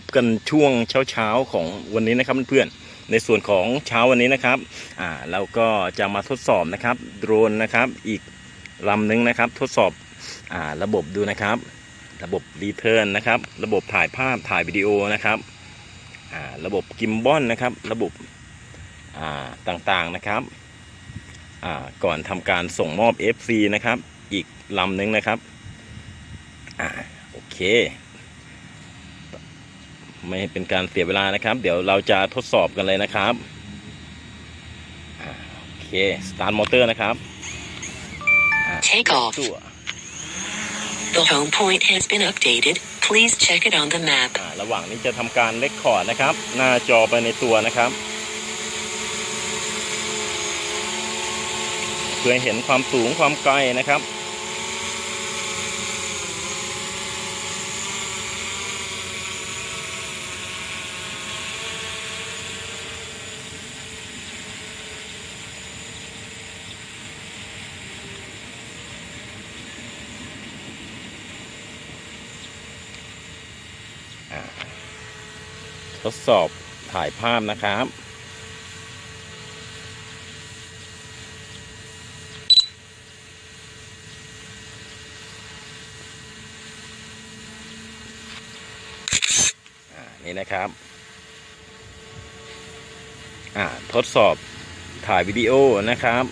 บกันช่วงเช้าๆของวันนี้นะครับเพื่อนๆในส่วนของเช้าวันนี้นะครับอ่าเราก็จะมาทดสอบนะครับโดรนนะครับอีกลำหนึ่งนะครับทดสอบอ่าระบบดูนะครับ ระบบรีเทิร์นนะครับระบบถ่ายภาพถ่ายวิดีโอนะครับอ่าระบบกิมบอลนะครับระบบอ่าต่างๆนะครับอ่าก่อนทำการส่งมอบ FC นะครับอีกลำหนึ่งนะครับอ่าโอเค ไม่ให้เป็นการเสียเวลานะครับ เดี๋ยวเราจะทดสอบกันเลยนะครับอ่าโอเคสตาร์ทมอเตอร์นะครับอ่า Take off. ตัว The home point has been updated. Please check it on the map. อ่าระหว่างนี้จะทำการเลคคอร์ดนะครับ หน้าจอไปในตัวนะครับ เพื่อให้เห็นความสูงความไกลนะครับ ทดสอบถ่ายภาพนะครับอ่านี่นะครับ อ่า ทดสอบถ่ายวิดีโอนะครับ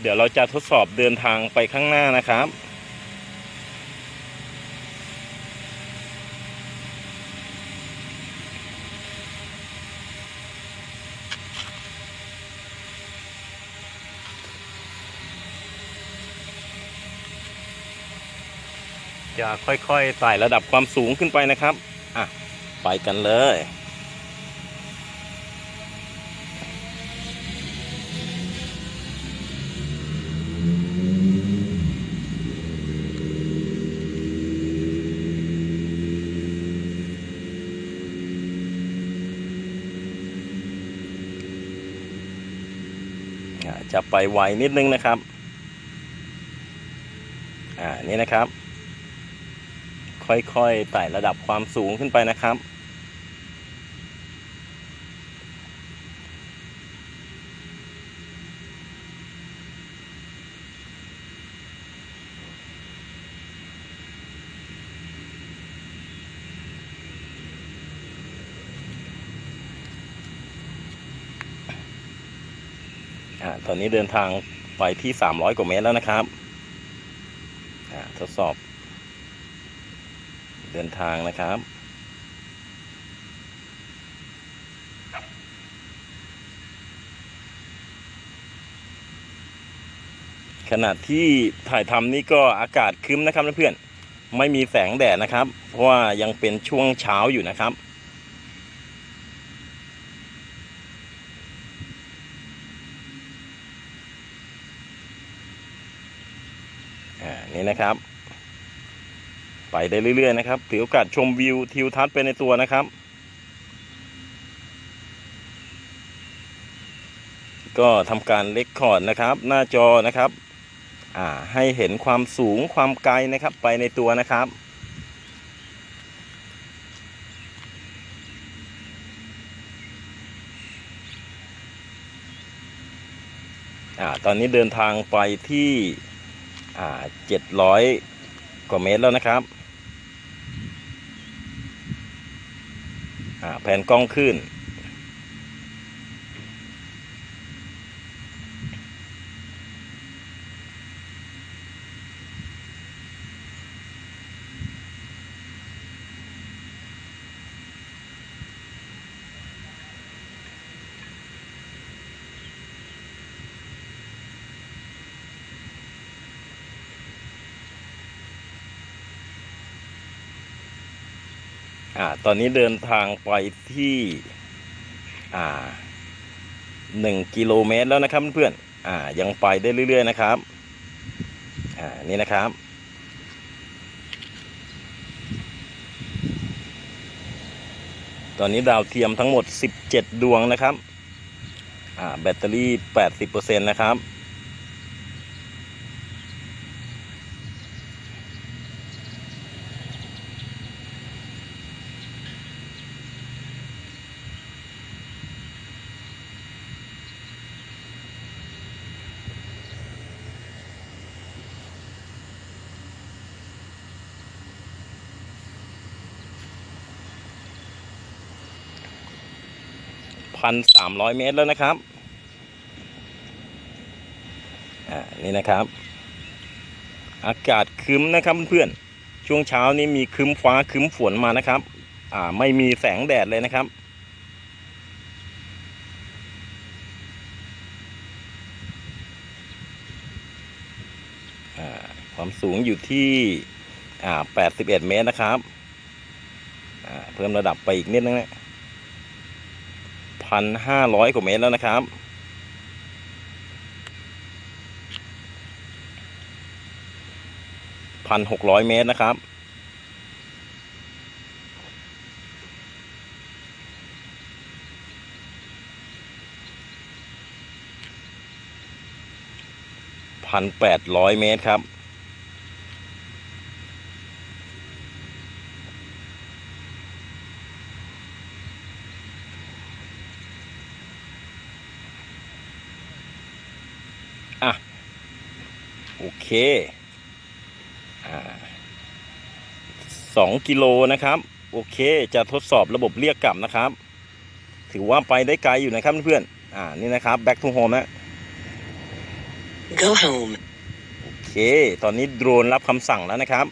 เดี๋ยวเราจะทดสอบเดินทางไปข้างหน้านะครับ จะค่อยๆไต่ระดับความสูงขึ้นไปนะครับ อะ ไปกันเลย จะไปไวนิดนึงนะครับ อ่านี่นะครับ ค่อยๆไต่ระดับความสูงขึ้นไปนะครับ ตอนนี้เดินทางไปที่ 300 กว่าเมตรแล้วนะครับทดสอบ เดินทางนะครับขณะที่ถ่ายทำนี่ก็อากาศครึ้มนะครับเพื่อนๆไม่มีแสงแดดนะครับ เพราะว่ายังเป็นช่วงเช้าอยู่นะครับ นะครับ ไปได้เรื่อยๆนะครับถือโอกาสชมวิวทิวทัศน์ไปในตัวนะครับ ก็ทำการเลคคอร์ดนะครับ หน้าจอนะครับอ่าให้เห็นความสูงความไกลนะครับไปในตัวนะครับอ่าตอนนี้เดินทางไปที่ อ่าเจ็ดร้อยกว่าเมตรแล้วนะครับอ่าแผ่นกล้องขึ้น อ่าตอนนี้เดินทางไปที่อ่าหนึ่งกิโลเมตรแล้วนะครับเพื่อนๆอ่ายังไปได้เรื่อย ๆ นะครับอ่านี่นะครับตอนนี้ดาวเทียมทั้งหมด 17 ดวงนะครับ อ่า แบตเตอรี่ 80%นะครับ พันสามร้อยเมตรแล้วนะครับ อ่า นี่นะครับ อากาศคึ้มนะครับเพื่อนๆ ช่วงเช้านี้มีคึ้มฟ้าคึ้มฝนมานะครับ อ่า ไม่มีแสงแดดเลยนะครับอ่าความสูงอยู่ที่ อ่า 81 เมตรนะครับ อ่า เพิ่มระดับไปอีกนิดนึงนะ พันห้าร้อยกว่าเมตรแล้วนะครับพันหกร้อยเมตรนะครับ พันแปดร้อยเมตรครับ โอเคอ่าสองกิโลนะครับ โอเค จะทดสอบระบบเรียกกลับนะครับ ถือว่าไปได้ไกลอยู่นะครับเพื่อนๆอ่านี่นะครับ back to home นะ Go home. โอเค ตอนนี้โดรนรับคำสั่งแล้วนะครับ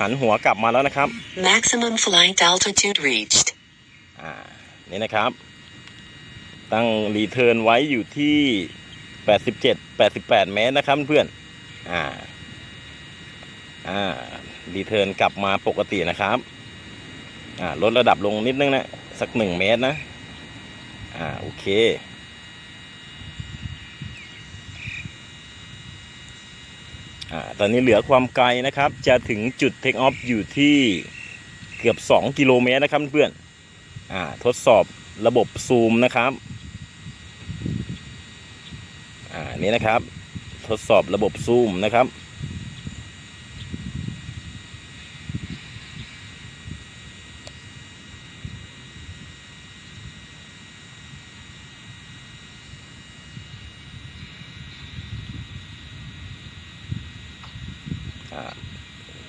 หันหัวกลับมาแล้วนะครับ Maximum flight altitude reached. อ่านี่นะครับ ตั้งรีเทิร์นไว้อยู่ที่ 87 88 เมตรนะครับเพื่อน อ่า อ่ารีเทิร์นกลับมาปกตินะครับ อ่าลดระดับลงนิดนึงนะ สักหนึ่งเมตรนะ อ่า โอเค อ่า ตอนนี้เหลือความไกลนะครับ จะถึงจุดเทคออฟอยู่ที่เกือบ 2 กิโลเมตรนะครับเพื่อน อ่า ทดสอบระบบซูมนะครับ อ่า นี่นะครับ ทดสอบระบบซูมนะครับ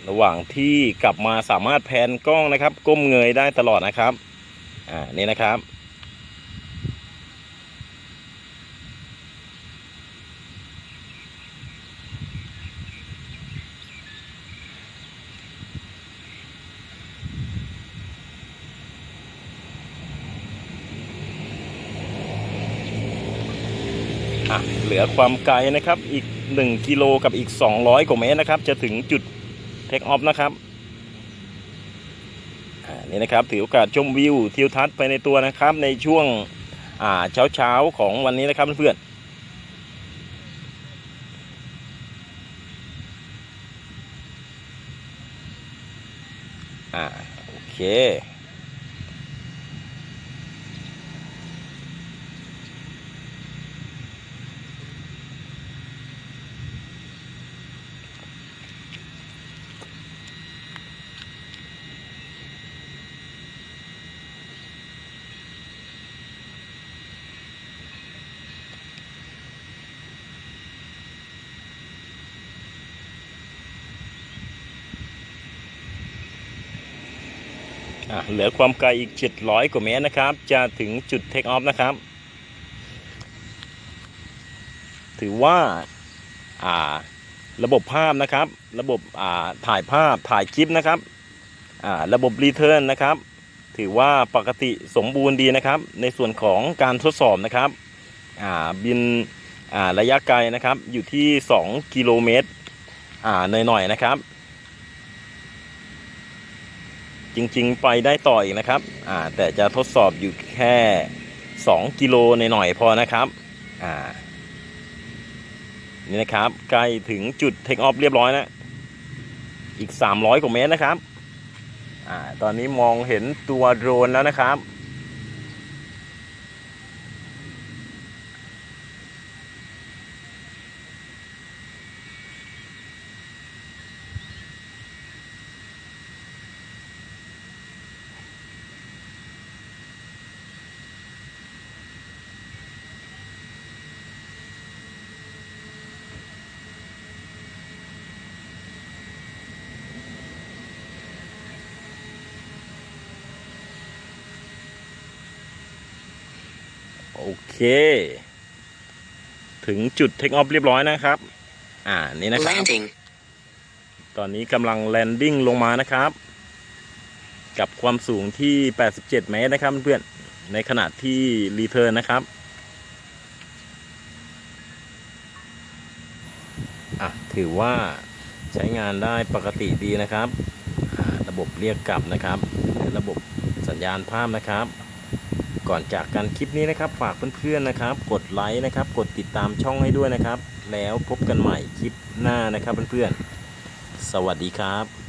ระหว่างที่กลับมาสามารถแพนกล้องนะครับ ก้มเงยได้ตลอดนะครับ อ่า นี่นะครับ เหลือความไกลนะครับ อีก 1 กิโลกับอีก 200 กว่าเมตรนะครับ จะถึงจุดเทคออฟนะครับนี่นะครับถือโอกาสชมวิวทิวทัศน์ไปในตัวนะครับ ในช่วงเช้าเช้าๆของวันนี้นะครับเพื่อนๆอ่าโอเค เหลือความไกลอีก 700 กว่าเมตรนะครับ จะถึงจุดเทคออฟนะครับ ถือว่าอ่าระบบภาพนะครับ ระบบอ่าถ่ายภาพถ่ายคลิปนะครับอ่าระบบรีเทิร์นนะครับ ถือว่าปกติสมบูรณ์ดีนะครับ ในส่วนของการทดสอบนะครับอ่าบินอ่าระยะไกลนะครับ อยู่ที่ 2 กิโลเมตรอ่าหน่อยๆนะครับ จริงๆ ไปได้ต่ออีกนะครับอ่าแต่จะทดสอบอยู่แค่ 2 กิโลในหน่อยพอนะครับอ่านี่นะครับ ใกล้ถึงจุดเทคออฟเรียบร้อยนะอีก 300 กว่าเมตรนะครับอ่าตอนนี้มองเห็นตัวโดรนแล้วนะครับ โอเค ถึงจุดเทคออฟเรียบร้อยนะครับ อ่านี่นะครับ Landing. ตอนนี้กำลังแลนดิ้งลงมานะครับ กับความสูงที่ 87 เมตรนะครับเพื่อนๆในขณะที่รีเทิร์นนะครับอะถือว่าใช้งานได้ปกติดีนะครับอ่าระบบเรียกกลับนะครับและระบบสัญญาณภาพนะครับ ก่อนจากกันคลิปนี้นะครับ ฝากเพื่อนๆนะครับ กดไลค์นะครับ กดติดตามช่องให้ด้วยนะครับ แล้วพบกันใหม่คลิปหน้านะครับเพื่อนๆ สวัสดีครับ